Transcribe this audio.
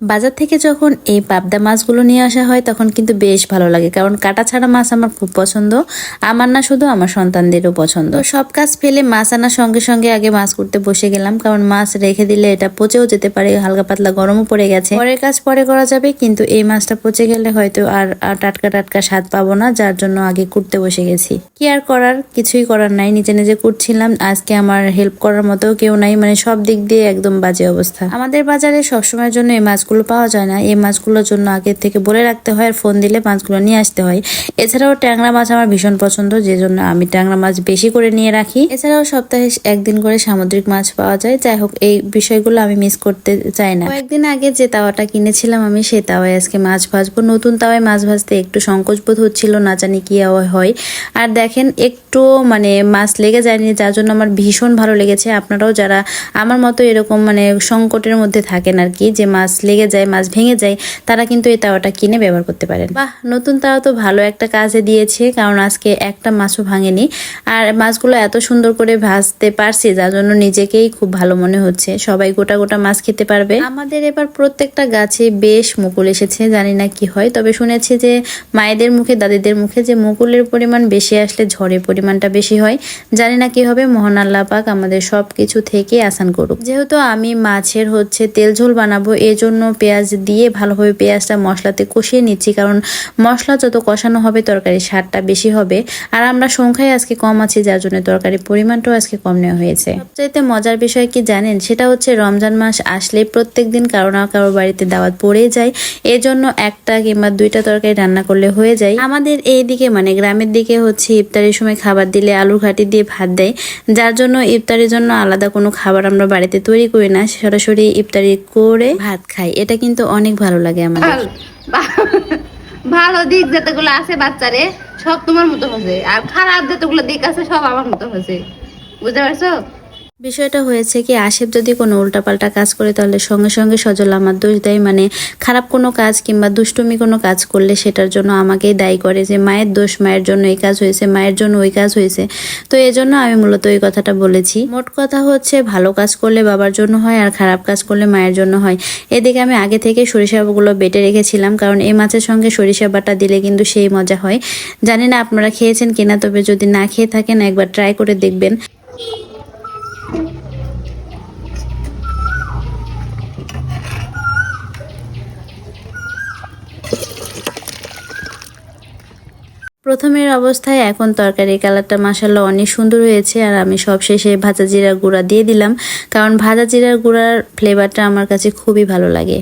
বাজার থেকে যখন এই পাবদা মাছগুলো নিয়ে আসা হয়, তখন কিন্তু বেশ ভালো লাগে। কারণ কাটা ছাড়া মাছ আমার খুব পছন্দ। আমার না শুধু আমার সন্তানদেরও পছন্দ। সব কাজ ফেলে মাছ আনার সঙ্গে সঙ্গে আগে মাছ করতে বসে গেলাম। কারণ মাছ রেখে দিলে এটা পচেও যেতে পারে, হালকা পাতলা গরমও পড়ে গেছে। পরের কাজ পরে করা যাবে, কিন্তু এই মাছটা পচে গেলে হয়তো আর টাটকা টাটকা স্বাদ পাবো না, যার জন্য আগে কুটতে বসে গেছি। কি আর করার? কিছুই করার নাই। নিজে নিজে কুটছিলাম। আজকে আমার হেল্প করার মতো কেউ নাই। মানে সব দিক দিয়ে একদম বাজে অবস্থা। আমাদের বাজারে সবসময়ের জন্য এই মাছগুলো পাওয়া যায় না। এই মাছগুলোর জন্য আগে থেকে বলে রাখতে হয় আর ফোন দিলে মাছগুলো নিয়ে আসতে হয়। এছাড়াও ট্যাংরা মাছ আমার ভীষণ পছন্দ যে জন্য আমি ট্যাংরা মাছ বেশি করে নিয়ে রাখি। এছাড়াও সপ্তাহে একদিন করে সামুদ্রিক মাছ পাওয়া যায়। যাই হোক, এই বিষয়গুলো আমি মিস করতে চাই না। কয়েকদিন আগে যে তাওয়াটা কিনেছিলাম আমি সেই তাওয়ায় আজকে মাছ ভাজবো। নতুন তাওয়ায় মাছ ভাজতে একটু সংকোচ বোধ হচ্ছিল, না জানি কি হয়। আর দেখেন, একটু মানে মাছ লেগে যায়নি, যার জন্য আমার ভীষণ ভালো লেগেছে। আপনারাও যারা আমার মতো এরকম মানে সংকটের মধ্যে থাকেন আর কি, যে মাছ লেগে যায়, মাছ ভেঙে যায়, তারা কিন্তু এই তাওয়াটা কিনে ব্যবহার করতে পারেন। বাহ, নতুন তাওয়া তো ভালো একটা কাজে দিয়েছে, কারণ আজকে একটা মাছও ভাঙেনি। আর মাছগুলো এত সুন্দর করে ভাজতে পারছি, যার জন্য নিজেকেই খুব ভালো মনে হচ্ছে। সবাই গোটা গোটা মাছ খেতে পারবে। আমাদের এবার প্রত্যেকটা গাছে বেশ মুকুল এসেছে, জানি না কি হয়। তবে শুনেছি যে মায়েদের মুখে, দাদিদের মুখে যে মুকুলের পরিমাণ বেশি আসলে ঝড়ের পরিমাণটা বেশি হয়, জানি না কি হবে। মোহন আল্লাহ পাক আমাদের সব কিছু থেকে আসান করুক। যেহেতু আমি মাছের হচ্ছে তেল ঝোল বানাবো এই জন্য পেঁয়াজ দিয়ে ভালোভাবে পেঁয়াজটা মশলাতে কষিয়ে নিচ্ছি, কারণ মশলা যত কষানো হবে তরকারির স্বাদটা বেশি হবে। আর আমরা সংখ্যায় আজকে কম আছি, যার জন্য তরকারির পরিমাণটাও আজকে কম নেওয়া হয়েছে। সবচাইতে মজার বিষয় কি জানেন? সেটা হচ্ছে রমজান মাস আসলে প্রত্যেক দিন কারও না কারও বাড়িতে দাওয়াত পড়ে যায়। এজন্য একটা কিংবা দুইটা তরকারি রান্না করলে হয়ে যায়। আমাদের এই দিকে মানে গ্রামের দিকে হচ্ছে ইফতারের সময় খাবার দিলে আলুর ঘাটি দিয়ে ভাত দেয়। যার জন্য ইফতারের জন্য আলাদা কোনো খাবার আমরা বাড়িতে তৈরি করি না। সরাসরি ইফতারি করে ভাত খাই। এটা কিন্তু অনেক ভালো লাগে আমার ভালো দিক যতগুলো আছে বাচ্চারে, সব তোমার মতো হয়েছে। আর খারাপ যতগুলো দিক আছে, সব আমার মতো হয়েছে। বুঝতে পারছ? বিষয়টা হয়েছে কি, আশেপ যদি কোনো উল্টাপাল্টা কাজ করে, তাহলে সঙ্গে সঙ্গে সজল আমার দোষ দেয়। মানে খারাপ কোনো কাজ কিংবা দুষ্টুমি কোনো কাজ করলে সেটার জন্য আমাকেই দায়ী করে যে, মায়ের দোষ, মায়ের জন্য এই কাজ হয়েছে, মায়ের জন্য ওই কাজ হয়েছে। তো এই জন্য আমি মূলত এই কথাটা বলেছি। মোট কথা হচ্ছে, ভালো কাজ করলে বাবার জন্য হয় আর খারাপ কাজ করলে মায়ের জন্য হয়। এদিকে আমি আগে থেকে সরিষাগুলো বেটে রেখেছিলাম, কারণ এই মাছের সঙ্গে সরিষা বাটা দিলে কিন্তু সেই মজা হয়। জানি না আপনারা খেয়েছেন কিনা, তবে যদি না খেয়ে থাকেন, একবার ট্রাই করে দেখবেন। প্রথমের অবস্থায় এখন তরকারি কালারটা মাসাল্লাহ অনেক সুন্দর হয়েছে আর আমি সব শেষে ভাজা জিরার গুঁড়া দিয়ে দিলাম, কারণ ভাজা জিরার গুঁড়ার ফ্লেভারটা আমার কাছে খুবই ভালো লাগে।